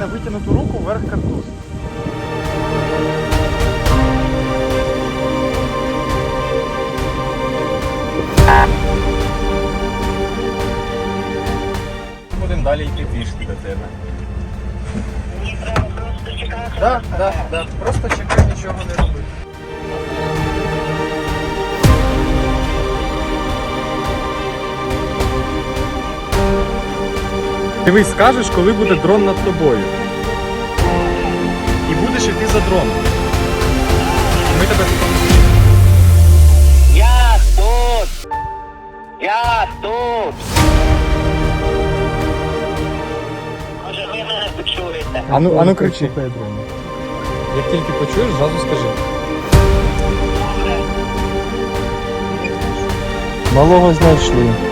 на витягнуту руку вверх картуз. Будемо далі йти пішки до тебе. Так, так, так. Просто чекай, нічого не Дивись, скажеш, коли буде дрон над тобою. І будеш йти за дроном. Ми тебе Я тут! Я тут! Може ви мене почуєте? Ану, ану кричи. Як тільки почуєш, зразу скажи. Малого знайшли.